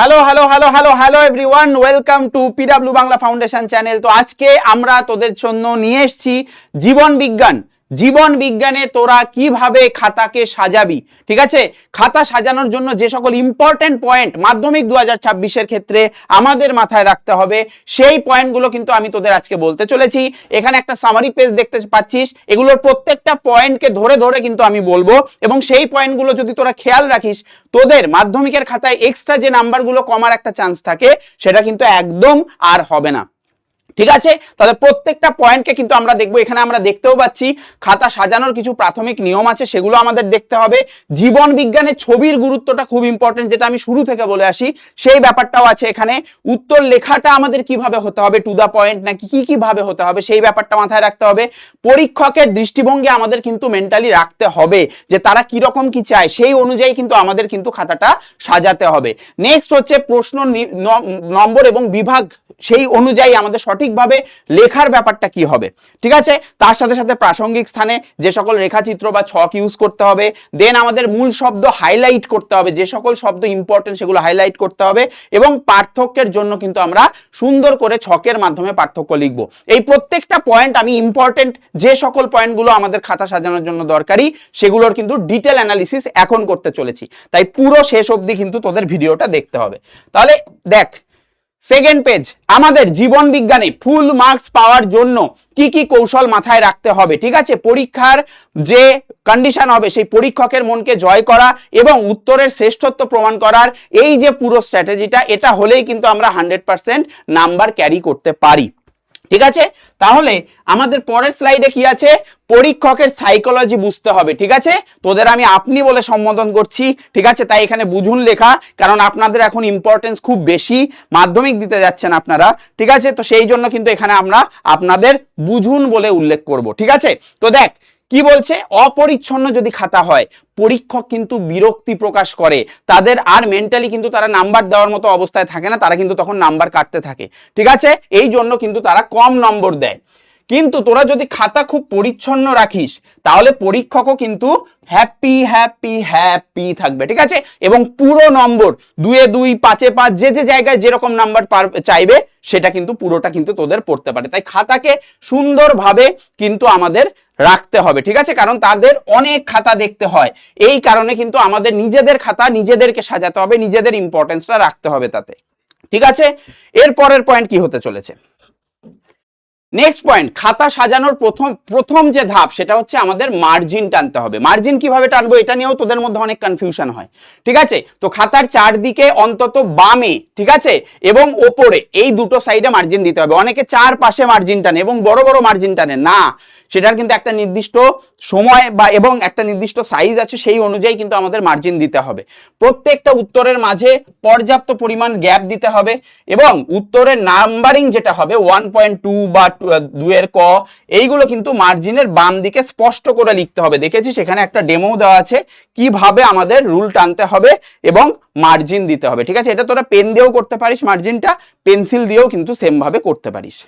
Hello hello hello hello hello everyone welcome to PW Bangla foundation channel তো আজকে আমরা তোদের জন্য নিয়ে এসেছি জীবন বিজ্ঞান। জীবন বিজ্ঞানে তোরা কীভাবে খাতাকে সাজাবি, ঠিক আছে? খাতা সাজানোর জন্য যে সকল ইম্পর্টেন্ট পয়েন্ট মাধ্যমিক দু হাজার ক্ষেত্রে আমাদের মাথায় রাখতে হবে, সেই পয়েন্টগুলো কিন্তু আমি তোদের আজকে বলতে চলেছি। এখানে একটা সামারি পেজ দেখতে পাচ্ছিস, এগুলোর প্রত্যেকটা পয়েন্টকে ধরে ধরে কিন্তু আমি বলব এবং সেই পয়েন্টগুলো যদি তোরা খেয়াল রাখিস, তোদের মাধ্যমিকের খাতায় এক্সট্রা যে নাম্বারগুলো কমার একটা চান্স থাকে, সেটা কিন্তু একদম আর হবে না। ঠিক আছে? তাহলে প্রত্যেকটা পয়েন্টকে কিন্তু আমরা দেখব। এখানে আমরা দেখতেও পাচ্ছি, খাতা সাজানোর কিছু প্রাথমিক নিয়ম আছে, সেগুলো আমাদের দেখতে হবে। জীবন বিজ্ঞানে ছবির গুরুত্বটা খুব ইম্পর্টেন্ট যেটা আমি শুরু থেকে বলে আসি। সেই ব্যাপারটাও আছে এখানে। উত্তর লেখাটা আমাদের কীভাবে হতে হবে? টু দা পয়েন্ট নাকি কি কীভাবে হতে হবে? সেই ব্যাপারটা মাথায় রাখতে হবে। পরীক্ষকের দৃষ্টিভঙ্গি আমাদের কিন্তু মেন্টালি রাখতে হবে, যে তারা কি রকম কি চায়। সেই অনুযায়ী কিন্তু আমাদের কিন্তু খাতাটা সাজাতে হবে। নেক্সট হচ্ছে প্রশ্ন নম্বর এবং বিভাগ। সেই অনুযায়ী আমাদের সঠিকভাবে লেখার ব্যাপারটা কি হবে? ঠিক আছে? তার সাথে সাথে প্রাসঙ্গিক স্থানে যে সকল রেখাচিত্র বা ছক ইউজ করতে হবে দেন আমাদের মূল শব্দ হাইলাইট করতে হবে, যে সকল শব্দ ইম্পর্টেন্ট সেগুলো হাইলাইট করতে হবে এবং পার্থক্যের জন্য কিন্তু আমরা সুন্দর করে ছকের মাধ্যমে পার্থক্য লিখব। এই প্রত্যেকটা পয়েন্ট আমি ইম্পর্টেন্ট যে সকল পয়েন্টগুলো আমাদের খাতা সাজানোর জন্য দরকারি, সেগুলোর কিন্তু ডিটেল অ্যানালিসিস এখন করতে চলেছি। তাই পুরো শেষ অবধি কিন্তু তোদের ভিডিওটা দেখতে হবে। তাহলে দেখ সেকেন্ড পেজ আমাদের জীবন বিজ্ঞানে ফুল মার্কস পাওয়ার জন্য কি কি কৌশল মাথায় রাখতে হবে, ঠিক আছে? পরীক্ষার যে কন্ডিশন হবে, সেই পরীক্ষকের মনকে জয় করা এবং উত্তরের শ্রেষ্ঠত্ব প্রমাণ করার এই যে পুরো স্ট্র্যাটেজিটা এটা হলেই কিন্তু আমরা হান্ড্রেড পারসেন্ট নাম্বার ক্যারি করতে পারি। ঠিক আছে? তাহলে আমাদের পরের স্লাইডে কি আছে? পরীক্ষকের সাইকোলজি বুঝতে হবে, ঠিক আছে? তোদের আমি আপনি বলে সম্বোধন করছি, ঠিক আছে? তাই এখানে বুঝুন লেখা, কারণ আপনাদের এখন ইম্পর্টেন্স খুব বেশি, মাধ্যমিক দিতে যাচ্ছেন আপনারা, ঠিক আছে? তো সেই জন্য কিন্তু এখানে আমরা আপনাদের বুঝুন বলে উল্লেখ করব, ঠিক আছে? তো দেখ কি বলছে? অপরিচ্ছন্ন যদি খাতা হয়, পরীক্ষক কিন্তু বিরক্তি প্রকাশ করে। তাদের আর মেন্টালি কিন্তু তারা নাম্বার দেওয়ার মতো অবস্থায় থাকে না, তারা কিন্তু তখন নাম্বার কাটতে থাকে। ঠিক আছে? এই জন্য কিন্তু তারা কম নম্বর দেয়। কিন্তু তোরা যদি খাতা খুব পরিচ্ছন্ন রাখিস, তাহলে পরীক্ষকও কিন্তু হ্যাপি হ্যাপি হ্যাপি থাকবে, ঠিক আছে? এবং পুরো নম্বর, দুয়ে দুই, পাঁচে পাঁচ, যে যে জায়গায় যেরকম নাম্বার চাইবে, সেটা কিন্তু পুরোটা কিন্তু তোদের পড়তে পারে। তাই খাতাকে সুন্দরভাবে কিন্তু আমাদের রাখতে হবে, ঠিক আছে? কারণ তাদের অনেক খাতা দেখতে হয়। এই কারণে কিন্তু আমাদের নিজেদের খাতা নিজেদেরকে সাজাতে হবে, নিজেদের ইম্পর্টেন্সটা রাখতে হবে তাতে, ঠিক আছে? এর পরের পয়েন্ট কি হতে চলেছে? নেক্সট পয়েন্ট খাতা সাজানোর প্রথম প্রথম যে ধাপ, সেটা হচ্ছে আমাদের মার্জিন টানতে হবে। মার্জিন কীভাবে টানবো এটা নিয়েও তোদের মধ্যে অনেক কনফিউশন হয়। ঠিক আছে? তো খাতার চারদিকে অন্তত বামে, ঠিক আছে? এবং ওপরে, এই দুটো সাইডে মার্জিন দিতে হবে। অনেকে চার পাশে মার্জিন টানে এবং বড় বড় মার্জিন টানে। না, সেটার কিন্তু একটা নির্দিষ্ট সময় বা, এবং একটা নির্দিষ্ট সাইজ আছে, সেই অনুযায়ী কিন্তু আমাদের মার্জিন দিতে হবে। প্রত্যেকটা উত্তরের মাঝে পর্যাপ্ত পরিমাণ গ্যাপ দিতে হবে এবং উত্তরের নাম্বারিং যেটা হবে ওয়ান পয়েন্ট টু বা দুয়ের ক, এইগুলো কিন্তু মার্জিনের বাম দিকে স্পষ্ট করে লিখতে হবে। দেখেছি সেখানে একটা ডেমো দেওয়া আছে, কীভাবে আমাদের রুল টানতে হবে এবং মার্জিন দিতে হবে। ঠিক আছে? এটা তোরা পেন দিয়েও করতে পারিস মার্জিনটা পেন্সিল দিয়েও কিন্তু সেমভাবে করতে পারিস।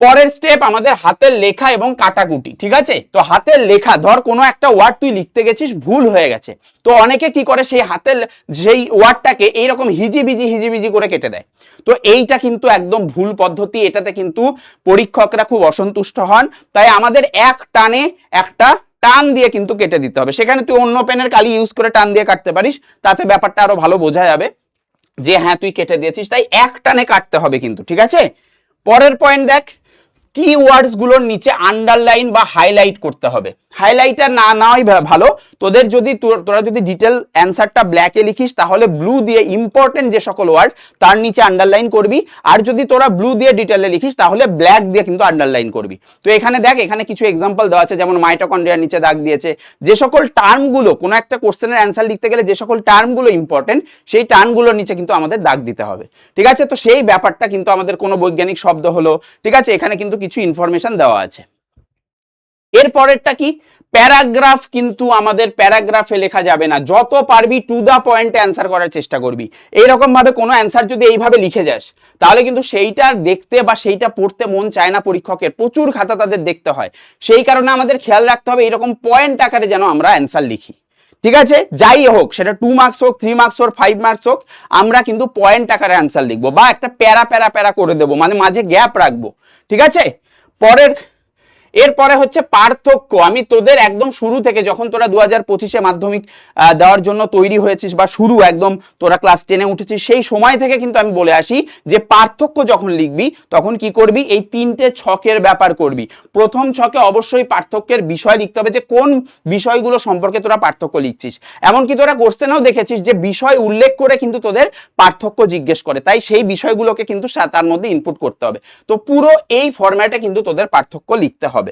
পরের স্টেপ আমাদের হাতের লেখা এবং কাটাকুটি, ঠিক আছে? তো হাতের লেখা, ধর কোনো একটা ওয়ার্ড তুই লিখতে গেছিস, ভুল হয়ে গেছে। তো অনেকে কি করে, সেই হাতের সেই ওয়ার্ডটাকে এইরকম হিজিবিজি হিজিবিজি করে কেটে দেয়। তো এইটা কিন্তু একদম ভুল পদ্ধতি, এটাতে কিন্তু পরীক্ষকরা খুব অসন্তুষ্ট হন। তাই আমাদের এক টানে একটা টান দিয়ে কিন্তু কেটে দিতে হবে। সেখানে তুই অন্য পেনের কালি ইউজ করে টান দিয়ে কাটতে পারিস, তাতে ব্যাপারটা আরও ভালো বোঝা যাবে যে হ্যাঁ তুই কেটে দিয়েছিস। তাই এক টানে কাটতে হবে কিন্তু, ঠিক আছে? পরের পয়েন্ট দেখ কি ওয়ার্ডসগুলোর নিচে আন্ডারলাইন বা হাইলাইট করতে হবে। হাইলাইটার না নেওয়াই ভালো। তোদের যদি তোরা যদি ডিটেল অ্যান্সারটা ব্ল্যাকে লিখিস, তাহলে ব্লু দিয়ে ইম্পর্টেন্ট যে সকল ওয়ার্ড তার নিচে আন্ডারলাইন করবি। আর যদি তোরা ব্লু দিয়ে ডিটেলে লিখিস, তাহলে ব্ল্যাক দিয়ে কিন্তু আন্ডারলাইন করবি। তো এখানে দেখ, এখানে কিছু এক্সাম্পল দেওয়া আছে, যেমন মাইটোকন্ড্রিয়ার নিচে দাগ দিয়েছে। যে সকল টার্মগুলো কোনো একটা কোশ্চেনের অ্যান্সার লিখতে গেলে যে সকল টার্মগুলো ইম্পর্টেন্ট সেই টার্মগুলোর নিচে কিন্তু আমাদের দাগ দিতে হবে। ঠিক আছে? তো সেই ব্যাপারটা কিন্তু আমাদের কোনো বৈজ্ঞানিক শব্দ হলো। ঠিক আছে? এখানে কিন্তু কিছু ইনফরমেশন দেওয়া আছে। এর পরেরটা কি? প্যারাগ্রাফ কিন্তু আমাদের প্যারাগ্রাফে লেখা যাবে না। যত পারবি টু দা পয়েন্টে অ্যান্সার করার চেষ্টা করবি। এইরকম ভাবে কোনো অ্যান্সার যদি এইভাবে লিখে যাস, তাহলে কিন্তু সেইটা দেখতে বা সেইটা পড়তে মন চায় না পরীক্ষকের। প্রচুর খাতা তাদের দেখতে হয়। সেই কারণে আমাদের খেয়াল রাখতে হবে এরকম পয়েন্ট আকারে যেন আমরা অ্যান্সার লিখি। ঠিক আছে? যাই হোক, সেটা টু মার্কস হোক থ্রি মার্কস হোক ফাইভ মার্কস হোক, আমরা কিন্তু পয়েন্ট আকারে অ্যান্সার লিখব বা একটা প্যারা প্যারা প্যারা করে দেবো মানে মাঝে গ্যাপ রাখব। ঠিক আছে? পরের এরপরে হচ্ছে পার্থক্য। আমি তোদের একদম শুরু থেকে যখন তোরা দু হাজার পঁচিশে মাধ্যমিক দেওয়ার জন্য তৈরি হয়েছিস বা শুরু একদম তোরা ক্লাস টেনে উঠেছিস, সেই সময় থেকে কিন্তু আমি বলে আসি যে পার্থক্য যখন লিখবি, তখন কি করবি? এই তিনটে ছকের ব্যাপার করবি। প্রথম ছকে অবশ্যই পার্থক্যের বিষয় লিখতে হবে যে কোন বিষয়গুলো সম্পর্কে তোরা পার্থক্য লিখছিস। এমনকি তোরা কোশ্চেনেও দেখেছিস যে বিষয় উল্লেখ করে কিন্তু তোদের পার্থক্য জিজ্ঞেস করে। তাই সেই বিষয়গুলোকে কিন্তু তার মধ্যে ইনপুট করতে হবে। তো পুরো এই ফরম্যাটে কিন্তু তোদের পার্থক্য লিখতে হবে।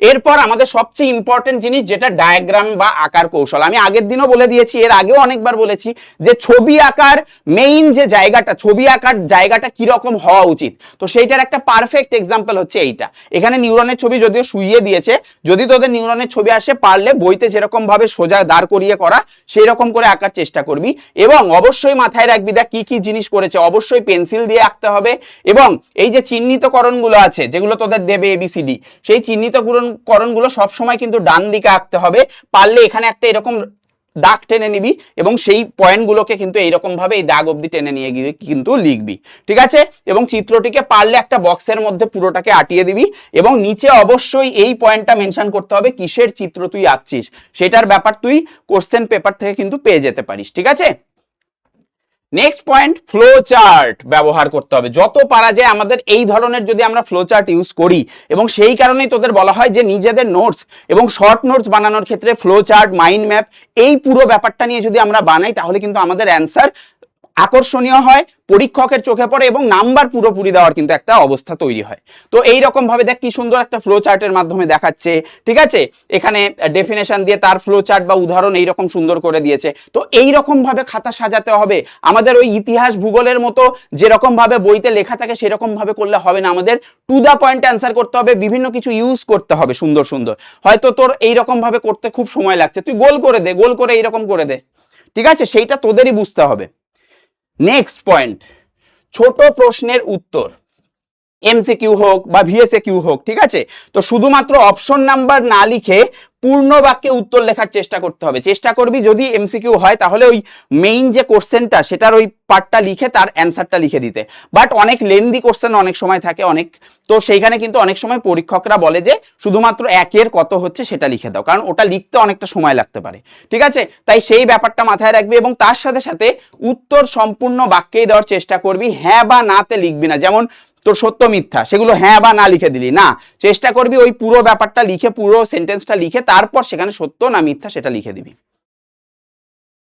এরপর আমাদের সবচেয়ে ইম্পর্টেন্ট জিনিস যেটা ডায়াগ্রাম বা আকার কৌশল। আমি আগের দিনও বলে দিয়েছি, এর আগেও অনেকবার বলেছি যে ছবি আঁকার মেইন যে জায়গাটা, ছবি আঁকার জায়গাটা কীরকম হওয়া উচিত। তো সেইটার একটা পারফেক্ট এক্সাম্পল হচ্ছে এইটা। এখানে নিউরনের ছবি যদিও শুইয়ে দিয়েছে, যদি তোদের নিউরনের ছবি আসে, পারলে বইতে যেরকম ভাবে সোজা দাঁড় করিয়ে করা সেই রকম করে আঁকার চেষ্টা করবি। এবং অবশ্যই মাথায় রাখবি, দেখ কি কি জিনিস করেছে, অবশ্যই পেন্সিল দিয়ে আঁকতে হবে। এবং এই যে চিহ্নিতকরণগুলো আছে, যেগুলো তোদের দেবে এবিসিডি সেই চিহ্নিতকরণ করণগুলো সবসময় কিন্তু ডান দিকে আঁকতে হবে। পারলে এখানে একটা এরকম দাগ টেনে নিবি এবং সেই পয়েন্টগুলোকে কিন্তু এইরকম ভাবে এই দাগ অবধি টেনে নিয়ে গিয়ে কিন্তু লিখবি। ঠিক আছে? এবং চিত্রটিকে পারলে একটা বক্সের মধ্যে পুরোটাকে আটিয়ে দিবি এবং নিচে অবশ্যই এই পয়েন্টটা মেনশন করতে হবে, কিসের চিত্র তুই আঁকছিস? সেটার ব্যাপার তুই কোশ্চেন পেপার থেকে কিন্তু পেয়ে যেতে পারিস। ঠিক আছে? নেক্সট পয়েন্ট ফ্লো চার্ট ব্যবহার করতে হবে। যত পারা যায় আমাদের এই ধরনের যদি আমরা ফ্লো চার্ট ইউজ করি, এবং সেই কারণেই তোদের বলা হয় যে নিজেদের নোটস এবং শর্ট নোটস বানানোর ক্ষেত্রে ফ্লো চার্ট মাইন্ড ম্যাপ এই পুরো ব্যাপারটা নিয়ে যদি আমরা বানাই, তাহলে কিন্তু আমাদের অ্যান্সার আকর্ষণীয় হয়, পরীক্ষকের চোখে পড়ে এবং নাম্বার পুরোপুরি দেওয়ার কিন্তু একটা অবস্থা তৈরি হয়। তো এই রকম ভাবে দেখ কি সুন্দর একটা ফ্লো চার্টের মাধ্যমে দেখাচ্ছে, ঠিক আছে? এখানে ডেফিনেশন দিয়ে তার ফ্লো চার্ট বা উদাহরণ এইরকম সুন্দর করে দিয়েছে। তো এই রকম ভাবে খাতা সাজাতে হবে। আমাদের ওই ইতিহাস ভূগোলের মতো যেরকম ভাবে বইতে লেখা থাকে সেরকম ভাবে করলে হবে না। আমাদের টু দা পয়েন্ট অ্যান্সার করতে হবে, বিভিন্ন কিছু ইউজ করতে হবে সুন্দর সুন্দর। হয়তো তোর এইরকম ভাবে করতে খুব সময় লাগছে। তুই গোল করে দে, গোল করে এইরকম করে দে। ঠিক আছে? সেইটা তোদেরই বুঝতে হবে। নেক্সট পয়েন্ট ছোট প্রশ্নের উত্তর। এমসিকিউ হোক বা ভিএসএ কিউ হোক, ঠিক আছে? তো শুধুমাত্র অপশন নাম্বার না লিখে পূর্ণ বাক্যে উত্তর লেখার চেষ্টা করতে হবে। চেষ্টা করবি যদি এমসিকিউ হয়, তাহলে ওই মেইন যে কোশ্চেনটা সেটার ওই পার্টটা লিখে তার অ্যান্সারটা লিখে দিতে। বাট অনেক লেন্দি কোশ্চেন অনেক সময় থাকে, অনেক, তো সেইখানে কিন্তু অনেক সময় পরীক্ষকরা বলে যে শুধুমাত্র একের কত হচ্ছে সেটা লিখে দাও, কারণ ওটা লিখতে অনেকটা সময় লাগতে পারে। ঠিক আছে? তাই সেই ব্যাপারটা মাথায় রাখবি এবং তার সাথে সাথে উত্তর সম্পূর্ণ বাক্যেই দেওয়ার চেষ্টা করবি হ্যাঁ বা নাতে লিখবি না। যেমন তোর সত্য মিথ্যা, সেগুলো হ্যাঁ বা না লিখে দিলি। না, চেষ্টা করবি ওই পুরো ব্যাপারটা লিখে, পুরো সেন্টেন্সটা লিখে, তারপর সেখানে সত্য না মিথ্যা সেটা লিখে দিবি।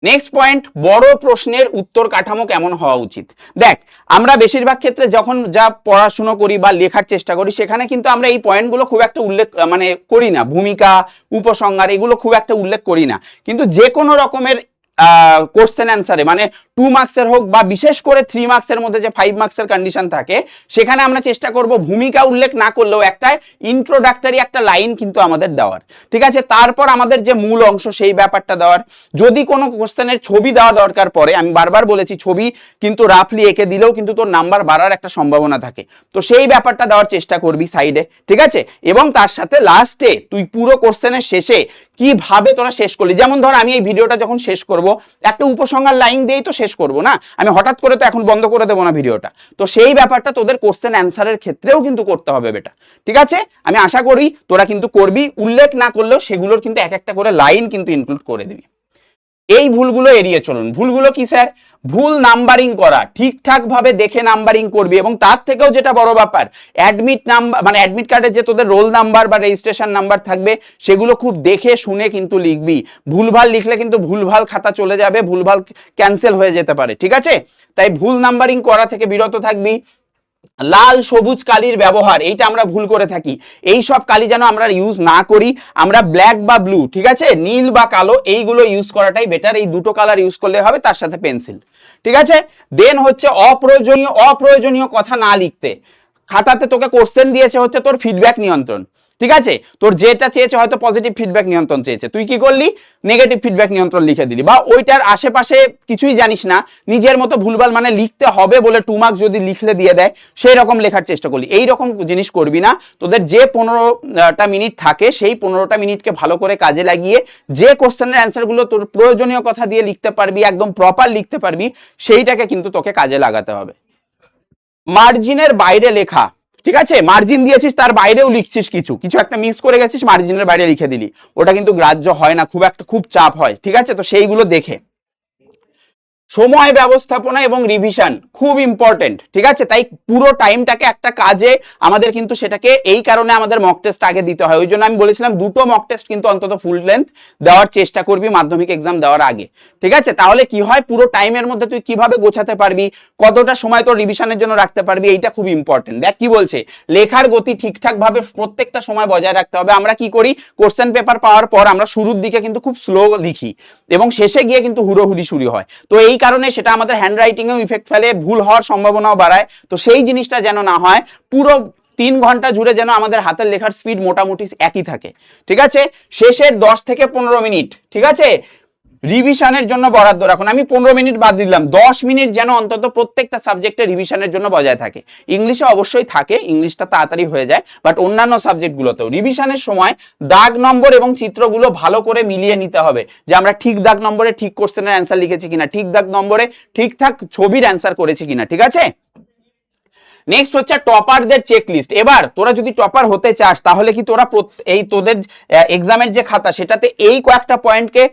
নেক্সট পয়েন্ট বড় প্রশ্নের উত্তর কাঠামো কেমন হওয়া উচিত? দেখ, আমরা বেশিরভাগ ক্ষেত্রে যখন যা পড়াশুনো করি বা লেখার চেষ্টা করি, সেখানে কিন্তু আমরা এই পয়েন্টগুলো খুব একটা উল্লেখ মানে করি না। ভূমিকা, উপসংহার, এগুলো খুব একটা উল্লেখ করি না। কিন্তু যে কোনো রকমের কোশ্চেন অ্যান্সারে মানে টু মার্কসের হোক বা বিশেষ করে থ্রি মার্কসের মধ্যে যে ফাইভ মার্কসের কন্ডিশন থাকে, সেখানে আমরা চেষ্টা করব ভূমিকা উল্লেখ না করলেও একটা ইন্ট্রোডাক্টরি একটা লাইন কিন্তু আমাদের দেওয়ার। ঠিক আছে? তারপর আমাদের যে মূল অংশ, সেই ব্যাপারটা দেওয়ার। যদি কোনো কোশ্চেনের ছবি দেওয়া দরকার পড়ে, আমি বারবার বলেছি ছবি কিন্তু রাফলি এঁকে দিলেও কিন্তু তোর নাম্বার বাড়ার একটা সম্ভাবনা থাকে। তো সেই ব্যাপারটা দেওয়ার চেষ্টা করবি সাইডে ঠিক আছে? এবং তার সাথে লাস্টে তুই পুরো কোশ্চেনের শেষে কীভাবে তোরা শেষ করলি? যেমন ধর, আমি এই ভিডিওটা যখন শেষ করব একটা উপসংহার লাইন দিয়েই তো শেষ করব না? আমি হঠাৎ করে তো এখন বন্ধ করে দেবো না ভিডিওটা। তো সেই ব্যাপারটা তোদের কোশ্চেন অ্যান্সারের ক্ষেত্রেও কিন্তু করতে হবে বেটা। ঠিক আছে? আমি আশা করি তোরা কিন্তু করবি। উল্লেখ না করলেও সেগুলোর কিন্তু এক একটা করে লাইন কিন্তু ইনক্লুড করে দিবি। এই ভুলগুলো এড়িয়ে চলুন। ভুলগুলো কি, স্যার? ভুল নাম্বারিং করা। ঠিকঠাক ভাবে দেখে নাম্বারিং করবি এবং তার থেকেও যেটা বড় ব্যাপার অ্যাডমিট নাম্বার মানে অ্যাডমিট কার্ডে যে তোদের রোল নাম্বার বা রেজিস্ট্রেশন নাম্বার থাকবে, সেগুলো খুব দেখে শুনে কিন্তু লিখবি। ভুলভাল লিখলে কিন্তু ভুলভাল খাতা চলে যাবে, ভুলভাল ক্যান্সেল হয়ে যেতে পারে। ঠিক আছে? তাই ভুল নাম্বারিং করা থেকে বিরত থাকবি। লাল সবুজ কালির ব্যবহার, এইটা আমরা ভুল করে থাকি। এই সব কালি যেন আমরা ইউজ না করি, আমরা ব্ল্যাক বা ব্লু ঠিক আছে? নীল বা কালো, এইগুলো ইউজ করাটাই বেটার এই দুটো কালার ইউজ করলে হবে, তার সাথে পেন্সিল ঠিক আছে? দেন হচ্ছে অপ্রয়োজনীয় অপ্রয়োজনীয় কথা না লিখতে। খাতাতে তোকে কোশ্চেন দিয়েছে হচ্ছে তোর ফিডব্যাক নিয়ন্ত্রণ। ঠিক আছে? তোর যেটা চেয়েছে হয়তো পজিটিভ ফিডব্যাক নিয়ন্ত্রণ চেয়েছে। তুই কি করলি? নেগেটিভ ফিডব্যাক নিয়ন্ত্রণ লিখে দিলি। বা ওইটার আশেপাশে কিছুই জানিস না। নিজের মতো ভুলভাল মানে লিখতে হবে বলে টু মার্কস যদি লিখলে দিয়ে দেয়, সেই রকম লেখার চেষ্টা করলি। এই রকম জিনিস করবি না। তোদের যে পনেরোটা মিনিট থাকে, সেই পনেরোটা মিনিটকে ভালো করে কাজে লাগিয়ে যে কোশ্চেনের অ্যান্সারগুলো তোর প্রয়োজনীয় কথা দিয়ে লিখতে পারবি, একদম প্রপার লিখতে পারবি, সেইটাকে কিন্তু তোকে কাজে লাগাতে হবে। মার্জিনের বাইরে লেখা। ঠিক আছে? মার্জিন দিয়েছিস, তার বাইরেও লিখছিস কিছু। কিছু একটা মিস করে গেছিস মার্জিনের বাইরে লিখে দিলি। ওটা কিন্তু গ্রাহ্য হয় না, খুব একটা, খুব চাপ হয়। ঠিক আছে? তো সেইগুলো দেখে। সময় ব্যবস্থাপনা এবং রিভিশন খুব ইম্পর্টেন্ট ঠিক আছে? তাই পুরো টাইমটাকে একটা কাজে আমাদের কিন্তু সেটাকে এই কারণে আমাদের মক টেস্ট আগে দিতে হয়। ওই জন্য আমি বলেছিলাম দুটো মক টেস্ট কিন্তু অন্তত ফুল লেন্থ দেওয়ার চেষ্টা করবি, মাধ্যমিক এক্সাম দেওয়ার আগে। ঠিক আছে? তাহলে কি হয়? পুরো টাইমের মধ্যে তুই কীভাবে গোছাতে পারবি? কতটা সময় তোর রিভিশনের জন্য রাখতে পারবি? এইটা খুব ইম্পর্টেন্ট দেখ কি বলছে? লেখার গতি ঠিকঠাক ভাবে প্রত্যেকটা সময় বজায় রাখতে হবে। আমরা কি করি? কোশ্চেন পেপার পাওয়ার পর আমরা শুরুর দিকে কিন্তু খুব স্লো লিখি এবং শেষে গিয়ে কিন্তু হুড়োহুড়ি শুরু হয়। তো এই কারণে সেটা আমাদের হ্যান্ড রাইটিংয়েও ইফেক্ট ফেলে, ভুল হওয়ার সম্ভাবনাও বাড়ায়। তো সেই জিনিসটা যেন না হয়, পুরো তিন ঘণ্টা জুড়ে যেন আমাদের হাতের লেখার স্পিড মোটামুটি একই থাকে। ঠিক আছে? শেষের দশ থেকে পনেরো মিনিট, ঠিক আছে? রিভিশনের জন্য বরাদ্দ রাখুন। আমি পনেরো মিনিট বাদ দিলাম। দশ মিনিট যেন অন্তত প্রত্যেকটা সাবজেক্টে রিভিশনের জন্য বজায় থাকে। ইংলিশে অবশ্যই থাকে, ইংলিশটা তাড়াতাড়ি হয়ে যায় বাট অন্যান্য সাবজেক্টগুলোতেও রিভিশনের সময় দাগ নম্বর এবং চিত্রগুলো ভালো করে মিলিয়ে নিতে হবে যে আমরা ঠিক দাগ নম্বরে ঠিক কোশ্চেনের অ্যান্সার লিখেছি কিনা, ঠিক দাগ নম্বরে ঠিকঠাক ছবির অ্যান্সার করেছি কিনা, ঠিক আছে? নেক্সট হচ্ছে টপারদের চেক লিস্ট এবার তোরা যদি টপার হতে চাস, তাহলে কি তোরা এই তোদের এক্সামের যে খাতা, সেটাতে এই কয়েকটা পয়েন্টকে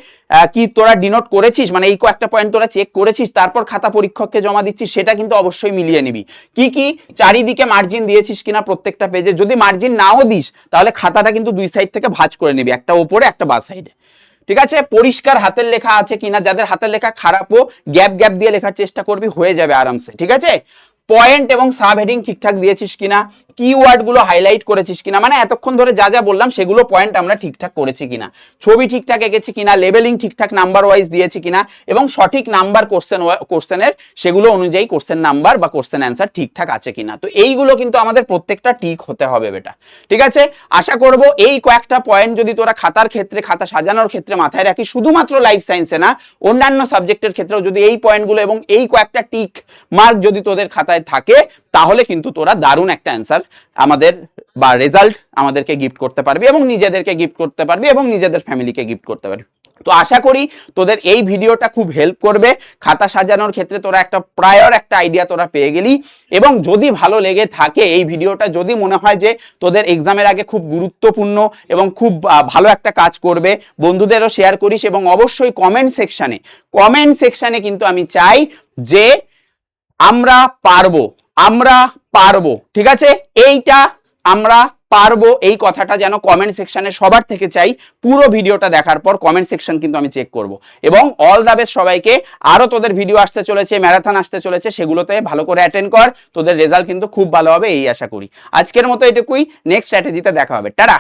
কি তোরা ডিনোট করেছিস? মানে এই কয়েকটা পয়েন্ট তোরা চেক করেছিস, তারপর খাতা পরীক্ষককে জমা দিচ্ছিস, সেটা কিন্তু অবশ্যই মিলিয়ে নিবি। কি কি চারিদিকে মার্জিন দিয়েছিস কিনা প্রত্যেকটা পেজে যদি মার্জিন নাও দিস, তাহলে খাতাটা কিন্তু দুই সাইড থেকে ভাঁজ করে নিবি, একটা ওপরে, একটা বা সাইডে ঠিক আছে? পরিষ্কার হাতের লেখা আছে কিনা? যাদের হাতের লেখা খারাপও গ্যাপ গ্যাপ দিয়ে লেখার চেষ্টা করবি, হয়ে যাবে আরামসে। ঠিক আছে? পয়েন্ট এবং সাব হেডিং ঠিকঠাক দিয়েছিস কিনা? কিওয়ার্ডগুলো হাইলাইট করেছিস কিনা? মানে এতক্ষণ ধরে যা যা বললাম, সেগুলো পয়েন্ট আমরা ঠিকঠাক করেছি কিনা? ছবি ঠিকঠাক এঁকেছি কিনা? লেভেলিং ঠিকঠাক নাম্বার ওয়াইজ দিয়েছি কিনা? এবং সঠিক নাম্বার কোশ্চেন কোশ্চেনের সেগুলো অনুযায়ী কোশ্চেন নাম্বার বা কোশ্চেন অ্যান্সার ঠিকঠাক আছে কিনা? তো এইগুলো কিন্তু আমাদের প্রত্যেকটা ঠিক হতে হবে বেটা। ঠিক আছে? আশা করব এই কয়েকটা পয়েন্ট যদি তোরা খাতার ক্ষেত্রে, খাতা সাজানোর ক্ষেত্রে মাথায় রাখি শুধুমাত্র লাইফ সায়েন্সে না, অন্যান্য সাবজেক্টের ক্ষেত্রেও যদি এই পয়েন্টগুলো এবং এই কয়েকটা টিক মার্ক যদি তোদের খাতায় থাকে, তাহলে কিন্তু তোরা দারুণ একটা অ্যান্সার আমাদের বা রেজাল্ট আমাদেরকে গিফট করতে পারবি এবং নিজেদেরকে গিফট করতে পারবি এবং নিজেদের ফ্যামিলিকে গিফট করতে পারবি। তো আশা করি তোদের এই ভিডিওটা খুব হেল্প করবে। খাতা সাজানোর ক্ষেত্রে তোরা একটা প্রায়র একটা আইডিয়া তোরা পেয়ে গেলি এবং যদি ভালো লেগে থাকে এই ভিডিওটা, যদি মনে হয় যে তোদের এক্সামের আগে খুব গুরুত্বপূর্ণ এবং খুব ভালো একটা কাজ করবে, বন্ধুদেরও শেয়ার করিস এবং অবশ্যই কমেন্ট সেকশানে কমেন্ট সেকশানে কিন্তু আমি চাই যে আমরা পারব। আমরা পারব, ঠিক আছে? এইটা আমরা পারব, এই কথাটা যেন কমেন্ট সেকশনে সবার থেকে চাই। পুরো ভিডিওটা দেখার পর কমেন্ট সেকশন কিন্তু আমি চেক করব। এবং অল দ্য বেস্ট সবাইকে। আরও তোদের ভিডিও আসতে চলেছে ম্যারাথন আসতে চলেছে, সেগুলোতে ভালো করে অ্যাটেন্ড কর। তোদের রেজাল্ট কিন্তু খুব ভালো হবে, এই আশা করি। আজকের মতো এটুকুই। নেক্সট স্ট্র্যাটেজিতে দেখা হবে। টাটা!